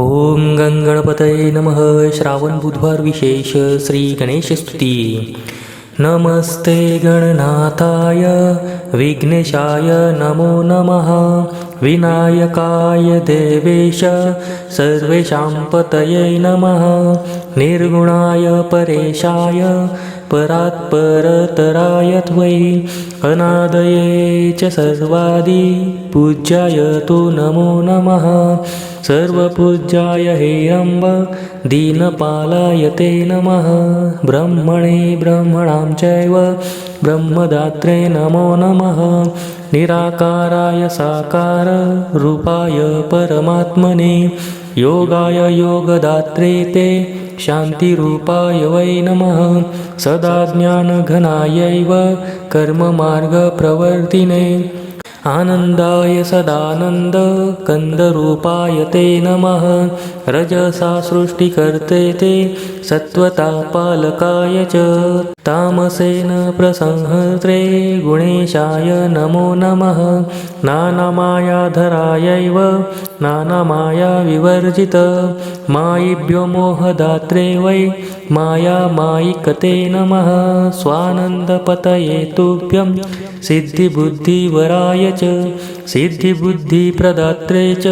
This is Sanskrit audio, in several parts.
ॐ गङ्गणपतये नमः श्रावण बुधवार विशेष श्री गणेशस्तुती नमस्ते गणनाथाय विघ्नेशाय नमो नमः विनायकाय देवेश सर्वेषां पतये नमः। निर्गुणाय परेशाय परात्परतराय त्वयि। अनादये च सर्वादि पूज्याय तु नमो नमः। सर्वपूज्याय हे अम्ब दीनपालाय ते नमः। ब्रह्मणे ब्रह्मणां चैव ब्रह्मदात्रे नमो नमः। निराकाराय साकार रूपाय परमात्मने। योगाय योगदात्रे ते शान्तिरूपाय वै नमः। सदा ज्ञानघनायैव कर्ममार्गप्रवर्तिने आनन्दाय सदानन्दकन्दरूपाय ते नमः। रजसा सृष्टिकर्ते ते सत्त्वतापालकाय च तामसेन प्रसंहत्रे गुणेशाय नमो नमः. नानामायाधरायैव नानामायाविवर्जित. मायिभ्यो मोहदात्रे वै माया मायिकते नमः. स्वानन्दपतये तुभ्यं सिद्धिबुद्धिवराय च सिद्धिबुद्धिप्रदात्रे च.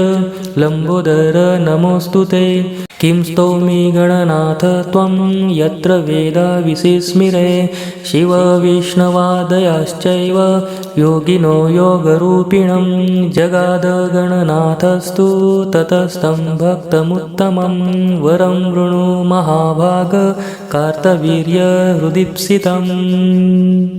लम्बोदर नमोऽस्तु ते। किं स्तौमि गणनाथ त्वं? यत्र वेदा विसिस्मिरे। शिवविष्णवादयाश्चैव योगिनो योगरूपिणं। जगादगणनाथस्तु ततस्तं भक्तमुत्तमं। वरं वृणु महाभाग। कार्तवीर्यहृदीप्सितम्